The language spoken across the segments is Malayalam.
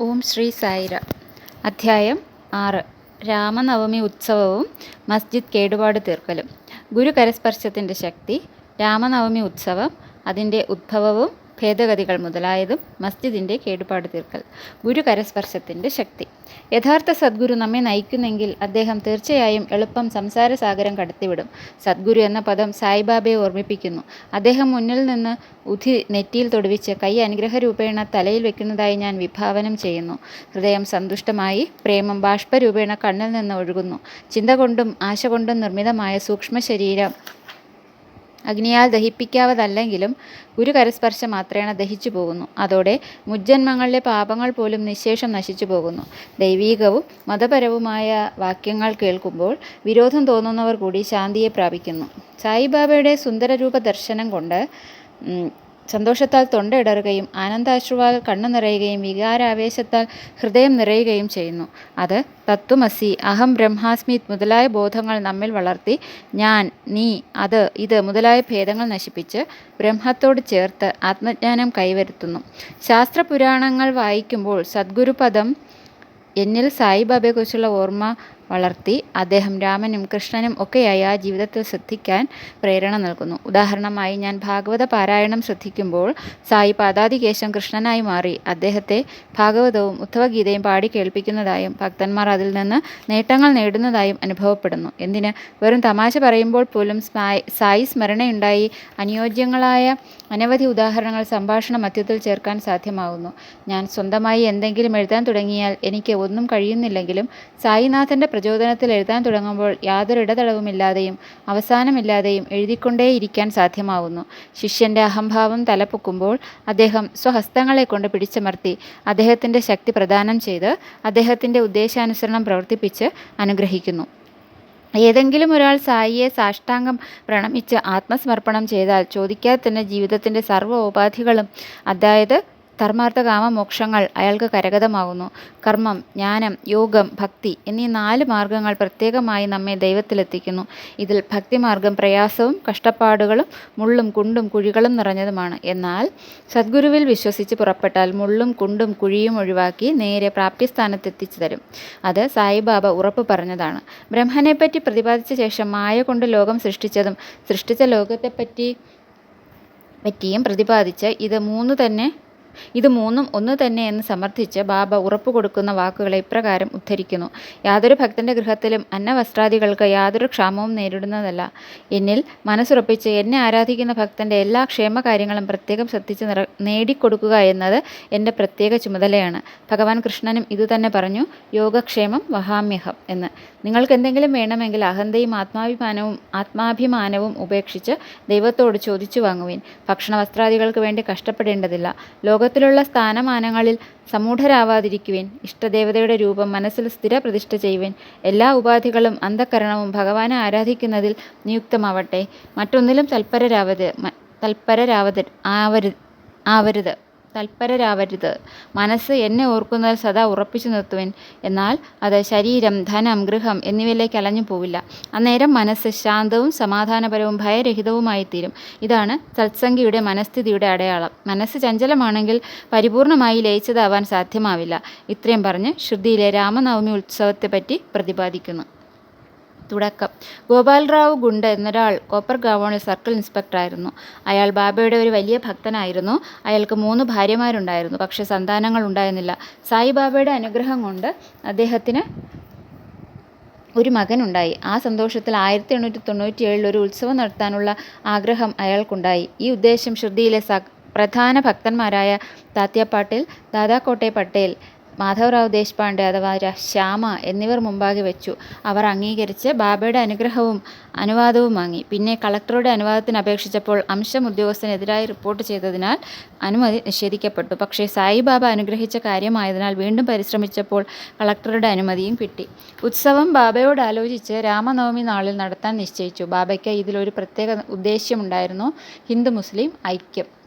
ഓം ശ്രീ സായിരാം. അധ്യായം ആറ്. രാമനവമി ഉത്സവവും മസ്ജിദ് കേടുപാട് തീർക്കലും. ഗുരു കരസ്പർശത്തിന്റെ ശക്തി രാമനവമി ഉത്സവം അതിന്റെ ഉദ്ഭവവും ഭേദഗതികൾ മുതലായതും മസ്ജിദിന്റെ കേടുപാട് തീർക്കൽ ഗുരു കരസ്പർശത്തിന്റെ ശക്തി. യഥാർത്ഥ സദ്ഗുരു നമ്മെ നയിക്കുന്നെങ്കിൽ അദ്ദേഹം തീർച്ചയായും എളുപ്പം സംസാരസാഗരം കടത്തിവിടും. സദ്ഗുരു എന്ന പദം സായിബാബയെ ഓർമ്മിപ്പിക്കുന്നു. അദ്ദേഹം മുന്നിൽ നിന്ന് ഉധി നെറ്റിയിൽ തൊടുവിച്ച് കൈ അനുഗ്രഹരൂപേണ തലയിൽ വെക്കുന്നതായി ഞാൻ വിഭാവനം ചെയ്യുന്നു. ഹൃദയം സന്തുഷ്ടമായി പ്രേമം ബാഷ്പരൂപേണ കണ്ണിൽ നിന്ന് ഒഴുകുന്നു. ചിന്ത കൊണ്ടും ആശ കൊണ്ടും നിർമ്മിതമായ സൂക്ഷ്മ ശരീരം അഗ്നിയാൽ ദഹിപ്പിക്കാവതല്ലെങ്കിലും ഒരു കരസ്പർശം മാത്രേണ ദഹിച്ചു പോകുന്നു. അതോടെ മുജ്ജന്മങ്ങളിലെ പാപങ്ങൾ പോലും നിശേഷം നശിച്ചു പോകുന്നു. ദൈവീകവും മതപരവുമായ വാക്യങ്ങൾ കേൾക്കുമ്പോൾ വിരോധം തോന്നുന്നവർ കൂടി ശാന്തിയെ പ്രാപിക്കുന്നു. സായിബാബയുടെ സുന്ദരരൂപ ദർശനം കൊണ്ട് സന്തോഷത്താൽ തൊണ്ടയിടറുകയും ആനന്ദാശ്രുവാൽ കണ്ണു നിറയുകയും വികാരാവേശത്താൽ ഹൃദയം നിറയുകയും ചെയ്യുന്നു. അത് തത്വമസി അഹം ബ്രഹ്മാസ്മി മുതലായ ബോധങ്ങൾ നമ്മിൽ വളർത്തി ഞാൻ നീ അത് ഇത് മുതലായ ഭേദങ്ങൾ നശിപ്പിച്ച് ബ്രഹ്മത്തോട് ചേർത്ത് ആത്മജ്ഞാനം കൈവരുത്തുന്നു. ശാസ്ത്രപുരാണങ്ങൾ വായിക്കുമ്പോൾ സദ്ഗുരുപദം എന്നിൽ സായിബാബയെക്കുറിച്ചുള്ള ഓർമ്മ വളർത്തി അദ്ദേഹം രാമനും കൃഷ്ണനും ഒക്കെയായി ആ ജീവിതത്തിൽ ശ്രദ്ധിക്കാൻ പ്രേരണ നൽകുന്നു. ഉദാഹരണമായി ഞാൻ ഭാഗവത പാരായണം ശ്രദ്ധിക്കുമ്പോൾ സായി പാദാതികേശം കൃഷ്ണനായി മാറി അദ്ദേഹത്തെ ഭാഗവതവും ഉദ്ധവഗീതയും പാടി കേൾപ്പിക്കുന്നതായും ഭക്തന്മാർ അതിൽ നിന്ന് നേട്ടങ്ങൾ നേടുന്നതായും അനുഭവപ്പെടുന്നു. എന്തിന്? വെറും തമാശ പറയുമ്പോൾ പോലും സായി സ്മരണയുണ്ടായി അനുയോജ്യങ്ങളായ അനവധി ഉദാഹരണങ്ങൾ സംഭാഷണ മധ്യത്തിൽ ചേർക്കാൻ സാധ്യമാകുന്നു ഞാൻ സ്വന്തമായി എന്തെങ്കിലും എഴുതാൻ തുടങ്ങിയാൽ എനിക്ക് ഒന്നും കഴിയുന്നില്ലെങ്കിലും സായിനാഥന്റെ പ്രചോദനത്തിൽ എഴുതാൻ തുടങ്ങുമ്പോൾ യാതൊരു ഇടതടവുമില്ലാതെയും അവസാനമില്ലാതെയും എഴുതിക്കൊണ്ടേയിരിക്കാൻ സാധ്യമാവുന്നു. ശിഷ്യന്റെ അഹംഭാവം തലപ്പൊക്കുമ്പോൾ അദ്ദേഹം സ്വഹസ്തങ്ങളെ കൊണ്ട് പിടിച്ചമർത്തി അദ്ദേഹത്തിന്റെ ശക്തി പ്രദാനം ചെയ്ത് അദ്ദേഹത്തിന്റെ ഉദ്ദേശാനുസരണം പ്രവർത്തിപ്പിച്ച് അനുഗ്രഹിക്കുന്നു. ഏതെങ്കിലും ഒരാൾ സായിയെ സാഷ്ടാംഗം പ്രണമിച്ച് ആത്മസമർപ്പണം ചെയ്താൽ ചോദിക്കാതെ തന്നെ ജീവിതത്തിന്റെ സർവ ഉപാധികളും അതായത് ധർമാർത്ഥ കാമ മോക്ഷങ്ങൾ അയാൾക്ക് കരഗതമാകുന്നു. കർമ്മം ജ്ഞാനം യോഗം ഭക്തി എന്നീ നാല് മാർഗങ്ങൾ പ്രത്യേകമായി നമ്മെ ദൈവത്തിലെത്തിക്കുന്നു. ഇതിൽ ഭക്തിമാർഗം പ്രയാസവും കഷ്ടപ്പാടുകളും മുള്ളും കുണ്ടും കുഴികളും നിറഞ്ഞതുമാണ്. എന്നാൽ സദ്ഗുരുവിൽ വിശ്വസിച്ച് പുറപ്പെട്ടാൽ മുള്ളും കുണ്ടും കുഴിയും ഒഴിവാക്കി നേരെ പ്രാപ്യസ്ഥാനത്തെത്തിച്ചു തരും. അത് സായിബാബ ഉറപ്പ് പറഞ്ഞതാണ്. ബ്രഹ്മനെപ്പറ്റി പ്രതിപാദിച്ച ശേഷം മായ കൊണ്ട് ലോകം സൃഷ്ടിച്ചതും സൃഷ്ടിച്ച ലോകത്തെപ്പറ്റി പറ്റിയും പ്രതിപാദിച്ച് ഇത് മൂന്ന് തന്നെ ഇത് മൂന്നും ഒന്ന് തന്നെയെന്ന് സമർത്ഥിച്ച് ബാബ ഉറപ്പു കൊടുക്കുന്ന വാക്കുകളെ ഇപ്രകാരം ഉദ്ധരിക്കുന്നു. യാതൊരു ഭക്തന്റെ ഗൃഹത്തിലും അന്നവസ്ത്രാദികൾക്ക് യാതൊരു ക്ഷാമവും നേരിടുന്നതല്ല. എന്നിൽ മനസ്സുറപ്പിച്ച് എന്നെ ആരാധിക്കുന്ന ഭക്തന്റെ എല്ലാ ക്ഷേമകാര്യങ്ങളും പ്രത്യേകം ശ്രദ്ധിച്ച് നിറ നേടിക്കൊടുക്കുക എന്നത് എന്റെ പ്രത്യേക ചുമതലയാണ്. ഭഗവാൻ കൃഷ്ണനും ഇതുതന്നെ പറഞ്ഞു യോഗക്ഷേമം വഹാമ്യഹം എന്ന്. നിങ്ങൾക്ക് എന്തെങ്കിലും വേണമെങ്കിൽ അഹന്തയും ആത്മാഭിമാനവും ആത്മാഭിമാനവും ഉപേക്ഷിച്ച് ദൈവത്തോട് ചോദിച്ചു വാങ്ങുവിൻ. ഭക്ഷണ വസ്ത്രാദികൾക്ക് വേണ്ടി കഷ്ടപ്പെടേണ്ടതില്ല. ലോക ലോകത്തിലുള്ള സ്ഥാനമാനങ്ങളിൽ സമൂഢരാവാതിരിക്കുവിൻ. ഇഷ്ടദേവതയുടെ രൂപം മനസ്സിൽ സ്ഥിരപ്രതിഷ്ഠ ചെയ്യുവിൻ. എല്ലാ ഉപാധികളും അന്ധകരണവും ഭഗവാനെ ആരാധിക്കുന്നതിൽ നിയുക്തമാവട്ടെ. മറ്റൊന്നിലും തൽപരരാവത് തൽപരരാവത് ആവരുത് ആവരുത്. തൽപരരാവരുത്. മനസ്സ് എന്നെ ഓർക്കുന്നതിൽ സദാ ഉറപ്പിച്ചു നിർത്തുവിൻ. എന്നാൽ അത് ശരീരം ധനം ഗൃഹം എന്നിവയിലേക്ക് അലഞ്ഞു പോവില്ല. അന്നേരം മനസ്സ് ശാന്തവും സമാധാനപരവും ഭയരഹിതവുമായി തീരും ഇതാണ് സത്സംഗിയുടെ മനസ്ഥിതിയുടെ അടയാളം. മനസ്സ് ചഞ്ചലമാണെങ്കിൽ പരിപൂർണമായി ലയിച്ചതാവാൻ സാധ്യമാവില്ല. ഇത്രയും പറഞ്ഞ് ശ്രുതിയിലെ രാമനവമി ഉത്സവത്തെപ്പറ്റി പ്രതിപാദിക്കുന്നു. തുടക്കം. ഗോപാൽറാവു ഗുണ്ട എന്നൊരാൾ കോപ്പർ ഗാവോണിൽ സർക്കിൾ ഇൻസ്പെക്ടറായിരുന്നു. അയാൾ ബാബയുടെ ഒരു വലിയ ഭക്തനായിരുന്നു. അയാൾക്ക് മൂന്ന് ഭാര്യമാരുണ്ടായിരുന്നു. പക്ഷെ സന്താനങ്ങൾ ഉണ്ടായിരുന്നില്ല. സായിബാബയുടെ അനുഗ്രഹം കൊണ്ട് അദ്ദേഹത്തിന് ഒരു മകനുണ്ടായി. ആ സന്തോഷത്തിൽ ആയിരത്തി എണ്ണൂറ്റി തൊണ്ണൂറ്റി ഏഴിൽ ഒരു ഉത്സവം നടത്താനുള്ള ആഗ്രഹം അയാൾക്കുണ്ടായി. ഈ ഉദ്ദേശം സ പ്രധാന ഭക്തന്മാരായ താത്യാപ്പാട്ടിൽ ദാദാക്കോട്ടെ പട്ടേൽ മാധവറാവ് ദേശ്പാണ്ഡെ അഥവാ ശ്യാമ എന്നിവർ മുമ്പാകെ വെച്ചു. അവർ അംഗീകരിച്ച് ബാബയുടെ അനുഗ്രഹവും അനുവാദവും വാങ്ങി. പിന്നെ കളക്ടറുടെ അനുവാദത്തിന് അപേക്ഷിച്ചപ്പോൾ അംശം ഉദ്യോഗസ്ഥനെതിരായി റിപ്പോർട്ട് ചെയ്തതിനാൽ അനുമതി നിഷേധിക്കപ്പെട്ടു. പക്ഷേ സായിബാബ അനുഗ്രഹിച്ച കാര്യമായതിനാൽ വീണ്ടും പരിശ്രമിച്ചപ്പോൾ കളക്ടറുടെ അനുമതിയും കിട്ടി. ഉത്സവം ബാബയോട് ആലോചിച്ച് രാമനവമി നാളിൽ നടത്താൻ നിശ്ചയിച്ചു. ബാബയ്ക്ക് ഇതിലൊരു പ്രത്യേക ഉദ്ദേശ്യമുണ്ടായിരുന്നു. ഹിന്ദു മുസ്ലിം ഐക്യം.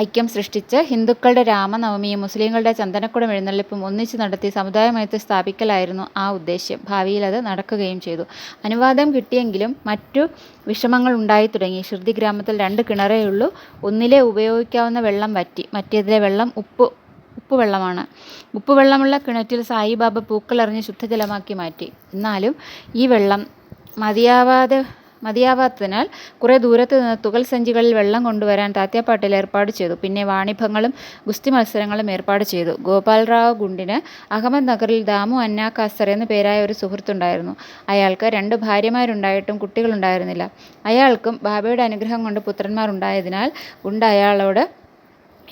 ഐക്യം സൃഷ്ടിച്ച് ഹിന്ദുക്കളുടെ രാമനവമിയും മുസ്ലിങ്ങളുടെ ചന്ദനക്കുടം എഴുന്നള്ളിപ്പും ഒന്നിച്ച് നടത്തി സമുദായമയത്ത് സ്ഥാപിക്കലായിരുന്നു ആ ഉദ്ദേശ്യം. ഭാവിയിൽ അത് നടക്കുകയും ചെയ്തു. അനുവാദം കിട്ടിയെങ്കിലും മറ്റു വിഷമങ്ങൾ ഉണ്ടായി തുടങ്ങി. ഷിർദി ഗ്രാമത്തിൽ രണ്ട് കിണറേ ഉള്ളൂ ഒന്നിലെ ഉപയോഗിക്കാവുന്ന വെള്ളം വറ്റി മറ്റേതിലെ വെള്ളം ഉപ്പ് ഉപ്പുവെള്ളമാണ്. ഉപ്പുവെള്ളമുള്ള കിണറ്റിൽ സായിബാബ പൂക്കളെറിഞ്ഞ് ശുദ്ധജലമാക്കി മാറ്റി. എന്നാലും ഈ വെള്ളം മതിയാവാതെ മതിയാവാത്തതിനാൽ കുറേ ദൂരത്ത് നിന്ന് തുകൽ സഞ്ചികളിൽ വെള്ളം കൊണ്ടുവരാൻ താത്യാപ്പാട്ടിൽ ഏർപ്പാട് ചെയ്തു. പിന്നെ വാണിഭങ്ങളും ഗുസ്തി മത്സരങ്ങളും ഏർപ്പാട് ചെയ്തു. ഗോപാൽറാവ് ഗുണ്ടിന് അഹമ്മദ് നഗറിൽ ദാമു അന്ന കാസർ എന്ന് പേരായ ഒരു സുഹൃത്തുണ്ടായിരുന്നു. അയാൾക്ക് രണ്ട് ഭാര്യമാരുണ്ടായിട്ടും കുട്ടികളുണ്ടായിരുന്നില്ല. അയാൾക്കും ബാബയുടെ അനുഗ്രഹം കൊണ്ട് പുത്രന്മാർ ഉണ്ടായതിനാൽ ഗുണ്ട് അയാളോട്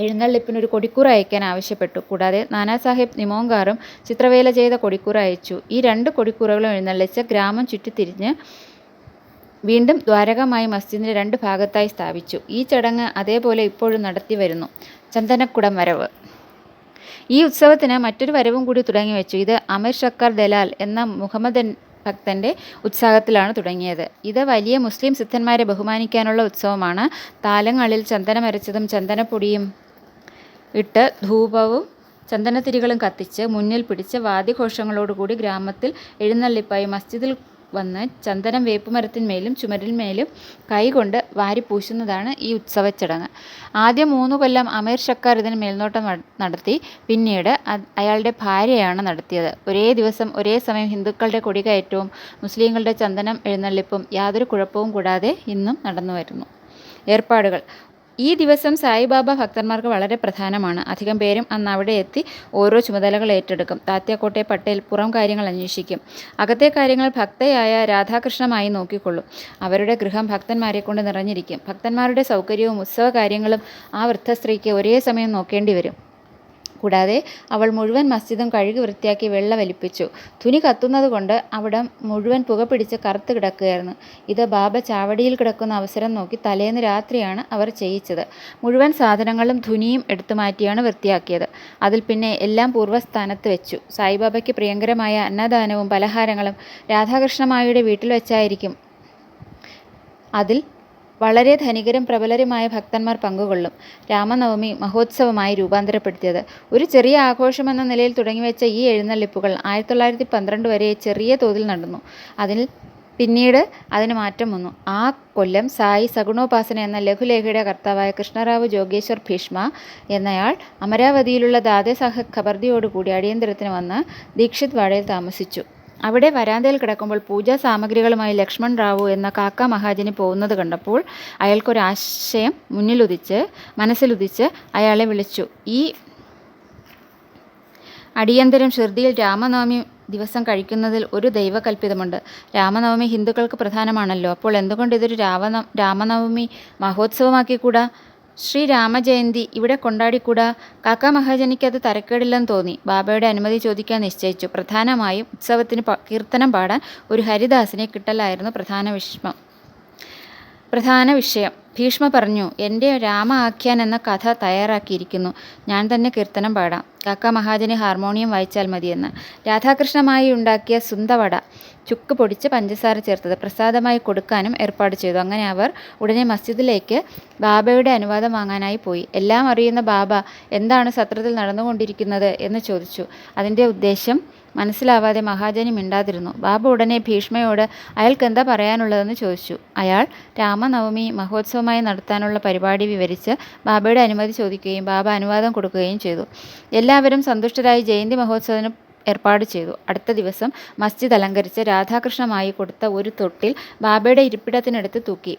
എഴുന്നള്ളിപ്പിനൊരു കൊടിക്കൂറ അയക്കാൻ ആവശ്യപ്പെട്ടു. കൂടാതെ നാനാസാഹിബ് നിമോങ്കാറും ചിത്രവേല ചെയ്ത കൊടിക്കൂറ അയച്ചു. ഈ രണ്ട് കൊടിക്കൂറകളും എഴുന്നള്ളിച്ച് ഗ്രാമം ചുറ്റിത്തിരിഞ്ഞ് വീണ്ടും ദ്വാരകമായി മസ്ജിദിനെ രണ്ട് ഭാഗത്തായി സ്ഥാപിച്ചു. ഈ ചടങ്ങ് അതേപോലെ ഇപ്പോഴും നടത്തി വരുന്നു. ചന്ദനക്കുടം വരവ്. ഈ ഉത്സവത്തിന് മറ്റൊരു വരവും കൂടി തുടങ്ങി വെച്ചു. ഇത് അമീർ ഷക്കർ ദലാൽ എന്ന മുഹമ്മദൻ ഭക്തന്റെ ഉത്സാഹത്തിലാണ് തുടങ്ങിയത്. ഇത് വലിയ മുസ്ലിം സിദ്ധന്മാരെ ബഹുമാനിക്കാനുള്ള ഉത്സവമാണ്. താലങ്ങളിൽ ചന്ദനമരച്ചതും ചന്ദനപ്പൊടിയും ഇട്ട് ധൂപവും ചന്ദനത്തിരികളും കത്തിച്ച് മുന്നിൽ പിടിച്ച് വാദ്യഘോഷങ്ങളോടുകൂടി ഗ്രാമത്തിൽ എഴുന്നള്ളിപ്പായി മസ്ജിദിൽ വന്ന് ചന്ദനം വേപ്പുമരത്തിന്മേലും ചുമരിന്മേലും കൈകൊണ്ട് വാരി പൂശുന്നതാണ് ഈ ഉത്സവച്ചടങ്ങ്. ആദ്യം മൂന്ന് കൊല്ലം അമീർ ഷക്കാർ ഇതിന് മേൽനോട്ടം നടത്തി. പിന്നീട് അയാളുടെ ഭാര്യയാണ് നടത്തിയത്. ഒരേ ദിവസം ഒരേ സമയം ഹിന്ദുക്കളുടെ കൊടികയറ്റവും മുസ്ലിങ്ങളുടെ ചന്ദനം എഴുന്നള്ളിപ്പും യാതൊരു കുഴപ്പവും കൂടാതെ ഇന്നും നടന്നു വരുന്നു. ഏർപ്പാടുകൾ. ഈ ദിവസം സായിബാബ ഭക്തന്മാർക്ക് വളരെ പ്രധാനമാണ്. അധികം പേരും അന്ന് അവിടെ എത്തി ഓരോ ചുമതലകൾ ഏറ്റെടുക്കും. താത്യാക്കോട്ടെ പട്ടേൽ പുറം കാര്യങ്ങൾ അന്വേഷിക്കും. അകത്തെ കാര്യങ്ങൾ ഭക്തയായ രാധാകൃഷ്ണമായി നോക്കിക്കൊള്ളും. അവരുടെ ഗൃഹം ഭക്തന്മാരെ കൊണ്ട് നിറഞ്ഞിരിക്കും. ഭക്തന്മാരുടെ സൗകര്യവും ഉത്സവ കാര്യങ്ങളും ആ വൃദ്ധസ്ത്രീക്ക് ഒരേ സമയം നോക്കേണ്ടി വരും. കൂടാതെ അവൾ മുഴുവൻ മസ്ജിദും കഴുകി വൃത്തിയാക്കി വെള്ള വലിപ്പിച്ചു. തുനി കത്തുന്നതുകൊണ്ട് അവിടം മുഴുവൻ പുക പിടിച്ച് കറുത്ത് കിടക്കുകയായിരുന്നു. ഇത് ബാബ ചാവടിയിൽ കിടക്കുന്ന അവസരം നോക്കി തലേന്ന് രാത്രിയാണ് അവർ ചെയ്യിച്ചത്. മുഴുവൻ സാധനങ്ങളും ധുനിയും എടുത്തു മാറ്റിയാണ് വൃത്തിയാക്കിയത്. അതിൽ പിന്നെ എല്ലാം പൂർവസ്ഥാനത്ത് വെച്ചു. സായിബാബയ്ക്ക് പ്രിയങ്കരമായ അന്നദാനവും പലഹാരങ്ങളും രാധാകൃഷ്ണമായുടെ വീട്ടിൽ വെച്ചായിരിക്കും. അതിൽ വളരെ ധനികരും പ്രബലരുമായ ഭക്തന്മാർ പങ്കുകൊള്ളും. രാമനവമി മഹോത്സവമായി രൂപാന്തരപ്പെടുത്തിയത്. ഒരു ചെറിയ ആഘോഷമെന്ന നിലയിൽ തുടങ്ങിവെച്ച ഈ എഴുന്നള്ളിപ്പുകൾ ആയിരത്തി തൊള്ളായിരത്തി പന്ത്രണ്ട് വരെ ചെറിയ തോതിൽ നടന്നു. അതിൽ പിന്നീട് അതിന് മാറ്റം വന്നു. ആ കൊല്ലം സായി സഗുണോപാസന എന്ന ലഘുലേഖയുടെ കർത്താവായ കൃഷ്ണറാവു ജോഗേശ്വർ ഭീഷ്മ എന്നയാൾ അമരാവതിയിലുള്ള ദാദേസാഹ ഖബർദിയോടുകൂടി അടിയന്തരത്തിന് വന്ന് ദീക്ഷിത് വാടയിൽ താമസിച്ചു. അവിടെ വരാന്തയിൽ കിടക്കുമ്പോൾ പൂജാ സാമഗ്രികളുമായി ലക്ഷ്മൺ റാവു എന്ന കാക്ക മഹാജനി പോകുന്നത് കണ്ടപ്പോൾ അയാൾക്കൊരാശയം മുന്നിലുദിച്ച് മനസ്സിലുദിച്ച് അയാളെ വിളിച്ചു. ഈ അടിയന്തരം ഷിർദിയിൽ രാമനവമി ദിവസം കഴിക്കുന്നതിൽ ഒരു ദൈവകൽപ്പിതമുണ്ട്. രാമനവമി ഹിന്ദുക്കൾക്ക് പ്രധാനമാണല്ലോ. അപ്പോൾ എന്തുകൊണ്ട് ഇതൊരു രാമന രാമനവമി മഹോത്സവമാക്കിക്കൂടാ? ശ്രീ രാമജയന്തി ഇവിടെ കൊണ്ടാടിക്കൂടാ. കാക്ക മഹാജനിക്ക് അത് തരക്കേടില്ലെന്ന് തോന്നി. ബാബയുടെ അനുമതി ചോദിക്കാൻ നിശ്ചയിച്ചു. പ്രധാനമായും ഉത്സവത്തിന് കീർത്തനം പാടാൻ ഒരു ഹരിദാസിനെ കിട്ടലായിരുന്നു പ്രധാന വിഷമം. പ്രധാന വിഷയം. ഭീഷ്മ പറഞ്ഞു എന്റെ രാമ ആഖ്യാൻ എന്ന കഥ തയ്യാറാക്കിയിരിക്കുന്നു. ഞാൻ തന്നെ കീർത്തനം പാടാം. കാക്ക മഹാജന് ഹാർമോണിയം വായിച്ചാൽ മതിയെന്ന്. രാധാകൃഷ്ണമായി ഉണ്ടാക്കിയ സുന്ദവട ചുക്ക് പൊടിച്ച് പഞ്ചസാര ചേർത്തത് പ്രസാദമായി കൊടുക്കാനും ഏർപ്പാട് ചെയ്തു. അങ്ങനെ അവർ ഉടനെ മസ്ജിദിലേക്ക് ബാബയുടെ അനുവാദം വാങ്ങാനായി പോയി. എല്ലാം അറിയുന്ന ബാബ എന്താണ് സത്രത്തിൽ നടന്നുകൊണ്ടിരിക്കുന്നത് എന്ന് ചോദിച്ചു. അതിന്റെ ഉദ്ദേശം മനസ്സിലാവാതെ മഹാജനി മിണ്ടാതിരുന്നു. ബാബ ഉടനെ ഭീഷ്മയോട് അയാൾക്ക് എന്താ പറയാനുള്ളതെന്ന് ചോദിച്ചു. അയാൾ രാമനവമി മഹോത്സവമായി നടത്താനുള്ള പരിപാടി വിവരിച്ച് ബാബയുടെ അനുമതി ചോദിക്കുകയും ബാബ അനുവാദം കൊടുക്കുകയും ചെയ്തു. എല്ലാവരും സന്തുഷ്ടരായി ജയന്തി മഹോത്സവത്തിന് ഏർപ്പാട് ചെയ്തു. അടുത്ത ദിവസം മസ്ജിദ് അലങ്കരിച്ച് രാധാകൃഷ്ണമായി കൊടുത്ത ഒരു തൊട്ടിൽ ബാബയുടെ ഇരിപ്പിടത്തിനടുത്ത് തൂക്കി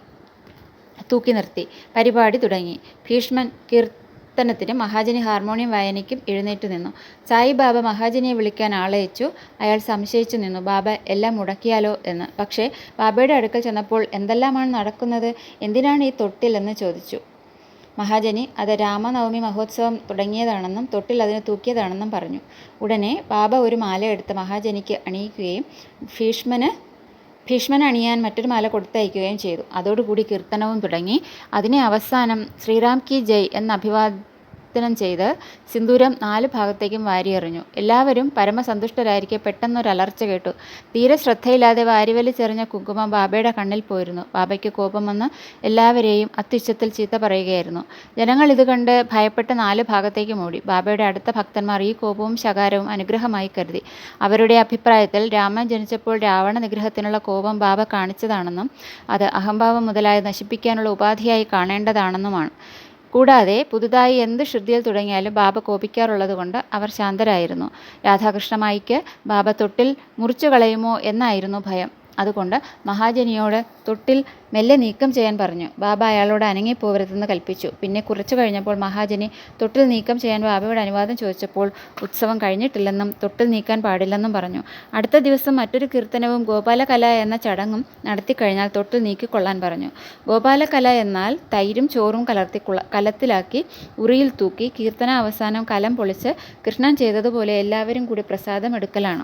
തൂക്കി നിർത്തി. പരിപാടി തുടങ്ങി. ഭീഷ്മൻ കീർ കീർത്തനത്തിനും മഹാജനി ഹാർമോണിയം വായനയ്ക്കും എഴുന്നേറ്റ് നിന്നു. സായി ബാബ മഹാജനിയെ വിളിക്കാൻ ആളയച്ചു. അയാൾ സംശയിച്ചു നിന്നു. ബാബ എല്ലാം മുടക്കിയാലോ? എന്ന്. പക്ഷേ ബാബയുടെ അടുക്കൽ ചെന്നപ്പോൾ എന്തെല്ലാമാണ് നടക്കുന്നത്? എന്തിനാണ് ഈ തൊട്ടിലെന്ന് ചോദിച്ചു. മഹാജനി അത് രാമനവമി മഹോത്സവം തുടങ്ങിയതാണെന്നും തൊട്ടിൽ അതിന് തൂക്കിയതാണെന്നും പറഞ്ഞു. ഉടനെ ബാബ ഒരു മാല എടുത്ത് മഹാജനിക്ക് അണിയിക്കുകയും ഭീഷ്മന് ഭീഷ്മൻ അണിയാൻ മറ്റൊരു മാല കൊടുത്തയക്കുകയും ചെയ്തു. അതോടുകൂടി കീർത്തനവും തുടങ്ങി. അതിനെ അവസാനം ശ്രീറാം കി ജയ് എന്ന അഭിവാദ്യം പരിവർത്തനം ചെയ്ത് സിന്ദൂരം നാല് ഭാഗത്തേക്കും വാരിയെറിഞ്ഞു. എല്ലാവരും പരമസന്തുഷ്ടരായിരിക്കെ പെട്ടെന്നൊരു പെട്ടെന്നൊരലർച്ച കേട്ടു. തീരെ ശ്രദ്ധയില്ലാതെ വാരിവലിച്ചെറിഞ്ഞ കുങ്കുമം ബാബയുടെ കണ്ണിൽ പോയിരുന്നു. ബാബയ്ക്ക് കോപം വന്ന് എല്ലാവരെയും അത്യുച്ചത്തിൽ ചീത്ത പറയുകയായിരുന്നു. ജനങ്ങൾ ഇത് കണ്ട് ഭയപ്പെട്ട് നാല് ഭാഗത്തേക്കും ഓടി ബാബയുടെ അടുത്ത ഭക്തന്മാർ ഈ കോപവും ശകാരവും അനുഗ്രഹമായി കരുതി. അവരുടെ അഭിപ്രായത്തിൽ രാമൻ ജനിച്ചപ്പോൾ രാവണ നിഗ്രഹത്തിനുള്ള കോപം ബാബ കാണിച്ചതാണെന്നും അത് അഹംഭാവം മുതലായ നശിപ്പിക്കാനുള്ള ഉപാധിയായി കാണേണ്ടതാണെന്നുമാണ്. കൂടാതെ പുതുതായി എന്ത് ശ്രുതിയിൽ തുടങ്ങിയാലും ബാബ കോപിക്കാറുള്ളത് കൊണ്ട് അവർ ശാന്തരായിരുന്നു. രാധാകൃഷ്ണമായിക്ക് ബാബ തൊട്ടിൽ മുറിച്ചു കളയുമോ എന്നായിരുന്നു ഭയം. അതുകൊണ്ട് മഹാജനിയോട് തൊട്ടിൽ മെല്ലെ നീക്കം ചെയ്യാൻ പറഞ്ഞു. ബാബ അയാളോട് അനങ്ങിപ്പോവരുതെന്ന് കൽപ്പിച്ചു. പിന്നെ കുറച്ചു കഴിഞ്ഞപ്പോൾ മഹാജനി തൊട്ടിൽ നീക്കം ചെയ്യാൻ ബാബയോട് അനുവാദം ചോദിച്ചപ്പോൾ ഉത്സവം കഴിഞ്ഞിട്ടില്ലെന്നും തൊട്ടിൽ നീക്കാൻ പാടില്ലെന്നും പറഞ്ഞു. അടുത്ത ദിവസം മറ്റൊരു കീർത്തനവും ഗോപാലകല എന്ന ചടങ്ങും നടത്തിക്കഴിഞ്ഞാൽ തൊട്ടിൽ നീക്കിക്കൊള്ളാൻ പറഞ്ഞു. ഗോപാലകല എന്നാൽ തൈരും ചോറും കലർത്തി കലത്തിലാക്കി ഉറിയിൽ തൂക്കി കീർത്തന അവസാനം കലം പൊളിച്ച് കൃഷ്ണൻ ചെയ്തതുപോലെ എല്ലാവരും കൂടി പ്രസാദം എടുക്കലാണ്.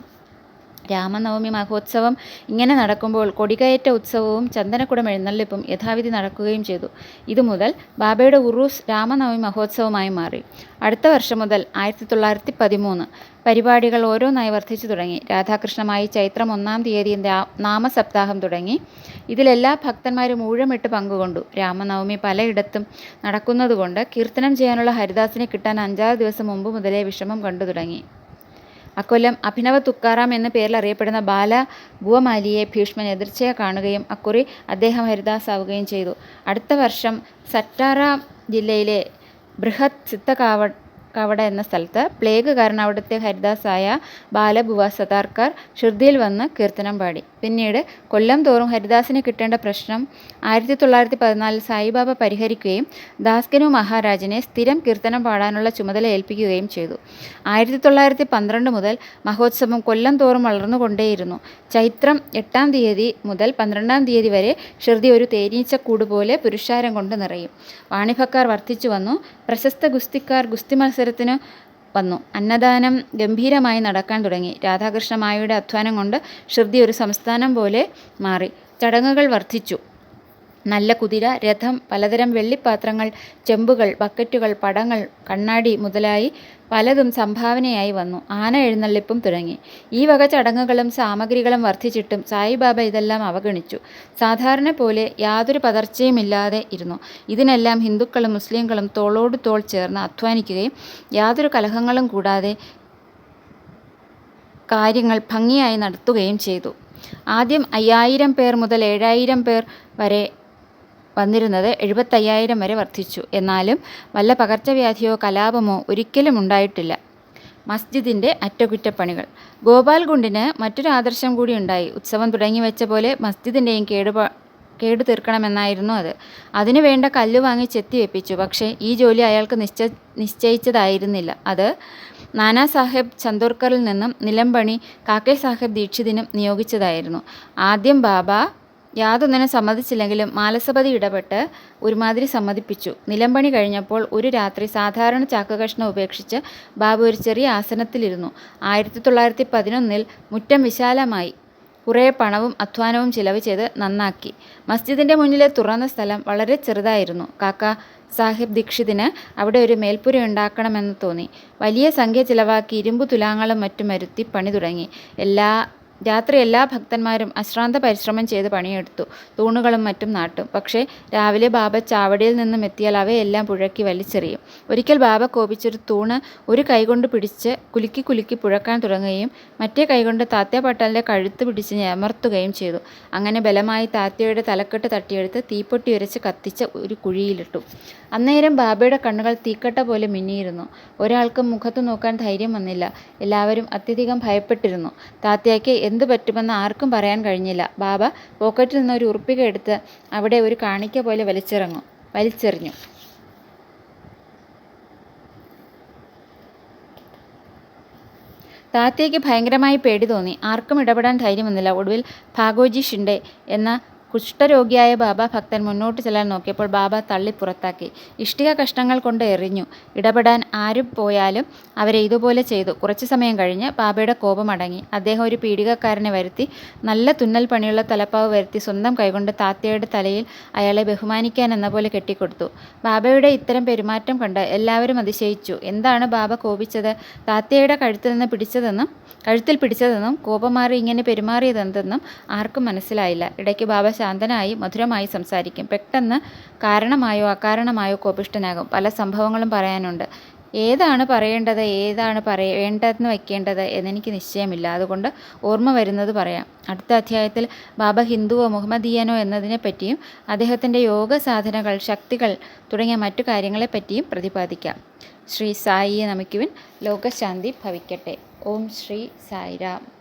രാമനവമി മഹോത്സവം ഇങ്ങനെ നടക്കുമ്പോൾ കൊടികയറ്റ ഉത്സവവും ചന്ദനക്കുടം എഴുന്നള്ളിപ്പും യഥാവിധി നടക്കുകയും ചെയ്തു. ഇതുമുതൽ ബാബയുടെ ഉറൂസ് രാമനവമി മഹോത്സവമായി മാറി. അടുത്ത വർഷം മുതൽ ആയിരത്തി തൊള്ളായിരത്തി പതിമൂന്ന് പരിപാടികൾ ഓരോന്നായി വർദ്ധിച്ചു തുടങ്ങി. രാധാകൃഷ്ണമായി ചൈത്രം ഒന്നാം തീയതി നാമസപ്താഹം തുടങ്ങി. ഇതിലെല്ലാ ഭക്തന്മാരും ഊഴമിട്ട് പങ്കുകൊണ്ടു. രാമനവമി പലയിടത്തും നടക്കുന്നതുകൊണ്ട് കീർത്തനം ചെയ്യാനുള്ള ഹരിദാസിനെ കിട്ടാൻ അഞ്ചാറ് ദിവസം മുമ്പ് മുതലേ വിഷമം കണ്ടു തുടങ്ങി. അക്കൊല്ലം അഭിനവ തുക്കാറാം എന്ന പേരിൽ അറിയപ്പെടുന്ന ബാല ഗുവമാലിയെ ഭീഷ്മൻ എതിർച്ചയെ കാണുകയും അക്കുറി അദ്ദേഹം ഹരിദാസാവുകയും ചെയ്തു. അടുത്ത വർഷം സറ്റാറ ജില്ലയിലെ ബൃഹത് സിദ്ധകാവ കവട എന്ന സ്ഥലത്ത് പ്ലേഗ് കാരണം അവിടുത്തെ ഹരിദാസായ ബാലഭുവ സതാർക്കാർ ഷിർദിയിൽ വന്ന് കീർത്തനം പാടി. പിന്നീട് കൊല്ലം തോറും ഹരിദാസിന് കിട്ടേണ്ട പ്രശ്നം ആയിരത്തി തൊള്ളായിരത്തി പതിനാലിൽ സായിബാബ പരിഹരിക്കുകയും ദാസ്കനു മഹാരാജിനെ സ്ഥിരം കീർത്തനം പാടാനുള്ള ചുമതല ഏൽപ്പിക്കുകയും ചെയ്തു. ആയിരത്തി തൊള്ളായിരത്തി പന്ത്രണ്ട് മുതൽ മഹോത്സവം കൊല്ലം തോറും വളർന്നുകൊണ്ടേയിരുന്നു. ചൈത്രം എട്ടാം തീയതി മുതൽ പന്ത്രണ്ടാം തീയതി വരെ ഷിർദി ഒരു തേനീച്ചക്കൂട് പോലെ പുരുഷാരം കൊണ്ട് നിറയും. വാണിഭക്കാർ വർദ്ധിച്ചു വന്നു. പ്രശസ്ത ഗുസ്തിക്കാർ ഗുസ്തി മത്സരത്തിന് വന്നു. അന്നദാനം ഗംഭീരമായി നടക്കാൻ തുടങ്ങി. രാധാകൃഷ്ണമായയുടെ അധ്വാനം കൊണ്ട് ഷിർദി ഒരു സംസ്ഥാനം പോലെ മാറി. ചടങ്ങുകൾ വർദ്ധിച്ചു. നല്ല കുതിര രഥം പലതരം വെള്ളിപ്പാത്രങ്ങൾ ചെമ്പുകൾ ബക്കറ്റുകൾ പടങ്ങൾ കണ്ണാടി മുതലായി പലതും സംഭാവനയായി വന്നു. ആന എഴുന്നള്ളിപ്പും തുടങ്ങി. ഈ വക ചടങ്ങുകളും സാമഗ്രികളും വർദ്ധിച്ചിട്ടും സായിബാബ ഇതെല്ലാം അവഗണിച്ചു. സാധാരണ പോലെ യാതൊരു പതർച്ചയുമില്ലാതെ ഇരുന്നു. ഇതിനെല്ലാം ഹിന്ദുക്കളും മുസ്ലിങ്ങളും തോളോട് തോൾ ചേർന്ന് അധ്വാനിക്കുകയും യാതൊരു കലഹങ്ങളും കൂടാതെ കാര്യങ്ങൾ ഭംഗിയായി നടത്തുകയും ചെയ്തു. ആദ്യം അയ്യായിരം പേർ മുതൽ ഏഴായിരം പേർ വരെ വന്നിരുന്നത് എഴുപത്തയ്യായിരം വരെ വർദ്ധിച്ചു. എന്നാലും വല്ല പകർച്ചവ്യാധിയോ കലാപമോ ഒരിക്കലും ഉണ്ടായിട്ടില്ല. മസ്ജിദിന്റെ അറ്റകുറ്റപ്പണികൾ. ഗോപാൽ ഗുണ്ടിന് മറ്റൊരു ആദർശം കൂടി ഉണ്ടായി. ഉത്സവം തുടങ്ങി വെച്ച പോലെ മസ്ജിദിന്റെയും കേടുപാ കേടു തീർക്കണമെന്നായിരുന്നു അത്. അതിനു വേണ്ട കല്ല് വാങ്ങി ചെത്തിവെപ്പിച്ചു പക്ഷേ ഈ ജോലി അയാൾക്ക് നിശ്ച നിശ്ചയിച്ചതായിരുന്നില്ല. അത് നാനാ സാഹേബ് ചന്ദോർക്കറിൽ നിന്നും നിലംപണി കാക്കേ സാഹേബ് ദീക്ഷിതിനും നിയോഗിച്ചതായിരുന്നു. ആദ്യം ബാബ യാതൊന്നിനും സമ്മതിച്ചില്ലെങ്കിലും മാലസപതി ഇടപെട്ട് ഒരുമാതിരി സമ്മതിപ്പിച്ചു. നിലമ്പണി കഴിഞ്ഞപ്പോൾ ഒരു രാത്രി സാധാരണ ചാക്കുകഷ്ണം ഉപേക്ഷിച്ച് ബാബു ഒരു ചെറിയ ആസനത്തിലിരുന്നു. ആയിരത്തി തൊള്ളായിരത്തി പതിനൊന്നിൽ മുറ്റം വിശാലമായി. കുറേ പണവും അധ്വാനവും ചിലവ് ചെയ്ത് നന്നാക്കി. മസ്ജിദിന്റെ മുന്നിലെ തുറന്ന സ്ഥലം വളരെ ചെറുതായിരുന്നു. കാക്ക സാഹിബ് ദീക്ഷിതിന് അവിടെ ഒരു മേൽപ്പുര ഉണ്ടാക്കണമെന്ന് തോന്നി. വലിയ സംഖ്യ ചിലവാക്കി ഇരുമ്പു തുലാങ്ങളും മറ്റും വരുത്തി പണി തുടങ്ങി. എല്ലാ രാത്രി എല്ലാ ഭക്തന്മാരും അശ്രാന്ത പരിശ്രമം ചെയ്ത് പണിയെടുത്തു. തൂണുകളും മറ്റും നാട്ടും. പക്ഷേ രാവിലെ ബാബ ചാവടിയിൽ നിന്നും എത്തിയാൽ അവയെല്ലാം പുഴക്കി വലിച്ചെറിയും. ഒരിക്കൽ ബാബ കോപിച്ചൊരു തൂണ് ഒരു കൈകൊണ്ട് പിടിച്ച് കുലുക്കി കുലുക്കി പുഴക്കാൻ തുടങ്ങുകയും മറ്റേ കൈകൊണ്ട് താത്യ പട്ടലിന്റെ കഴുത്ത് പിടിച്ച് ഞമർത്തുകയും ചെയ്തു. അങ്ങനെ ബലമായി താത്തയുടെ തലക്കെട്ട് തട്ടിയെടുത്ത് തീപ്പൊട്ടി ഉരച്ച് കത്തിച്ച് ഒരു കുഴിയിലിട്ടു. അന്നേരം ബാബയുടെ കണ്ണുകൾ തീക്കട്ട പോലെ മിന്നിയിരുന്നു. ഒരാൾക്കും മുഖത്ത് നോക്കാൻ ധൈര്യം വന്നില്ല. എല്ലാവരും അത്യധികം ഭയപ്പെട്ടിരുന്നു. താത്യയ്ക്ക് എന്തു പറ്റുമെന്ന് ആർക്കും പറയാൻ കഴിഞ്ഞില്ല. ബാബ പോക്കറ്റിൽ നിന്ന് ഒരു ഉറുപ്പിക എടുത്ത് അവിടെ ഒരു കാണിക്ക പോലെ വലിച്ചിറങ്ങും. വലിച്ചെറിഞ്ഞു. താത്തയ്ക്ക് ഭയങ്കരമായി പേടി തോന്നി. ആർക്കും ഇടപെടാൻ ധൈര്യമൊന്നുമില്ല. ഒടുവിൽ ഭാഗോജി ഷിൻഡെ എന്ന കുഷ്ഠരോഗിയായ ബാബ ഭക്തൻ മുന്നോട്ട് ചെല്ലാൻ നോക്കിയപ്പോൾ ബാബ തള്ളി പുറത്താക്കി. ഇഷ്ടിക കഷ്ണങ്ങൾ കൊണ്ട് എറിഞ്ഞു. ഇടപെടാൻ ആരും പോയാലും അവരെ ഇതുപോലെ ചെയ്തു. കുറച്ച് സമയം കഴിഞ്ഞ് ബാബയുടെ കോപം അടങ്ങി. അദ്ദേഹം ഒരു പീഡികക്കാരനെ വരുത്തി നല്ല തുന്നൽ പണിയുള്ള തലപ്പാവ് വരുത്തി സ്വന്തം കൈകൊണ്ട് താത്തയുടെ തലയിൽ അയാളെ ബഹുമാനിക്കാൻ എന്ന പോലെ കെട്ടിക്കൊടുത്തു. ബാബയുടെ ഇത്തരം പെരുമാറ്റം കണ്ട് എല്ലാവരും അതിശയിച്ചു. എന്താണ് ബാബ കോപിച്ചത്? താത്തയുടെ കഴുത്തിൽ നിന്ന് പിടിച്ചതെന്നും കഴുത്തിൽ പിടിച്ചതെന്നും കോപം മാറി ഇങ്ങനെ പെരുമാറിയതെന്തെന്നും ആർക്കും മനസ്സിലായില്ല. ഇടയ്ക്ക് ബാബ ശാന്തനായി മധുരമായി സംസാരിക്കും. പെട്ടെന്ന് കാരണമായോ അകാരണമായോ കോപിഷ്ടനാകും പല സംഭവങ്ങളും പറയാനുണ്ട്. ഏതാണ് പറയേണ്ടത് ഏതാണ് പറയേണ്ടതെന്ന് വയ്ക്കേണ്ടത് എന്നെനിക്ക് നിശ്ചയമില്ല. അതുകൊണ്ട് ഓർമ്മ വരുന്നത് പറയാം. അടുത്ത അധ്യായത്തിൽ ബാബ ഹിന്ദുവോ മുഹമ്മദീയനോ എന്നതിനെ പറ്റിയും അദ്ദേഹത്തിന്റെ യോഗ സാധനകൾ ശക്തികൾ തുടങ്ങിയ മറ്റു കാര്യങ്ങളെപ്പറ്റിയും പ്രതിപാദിക്കാം. ശ്രീ സായിയെ നമിക്കുവിൻ. ലോകശാന്തി ഭവിക്കട്ടെ. ഓം ശ്രീ സായിരാം.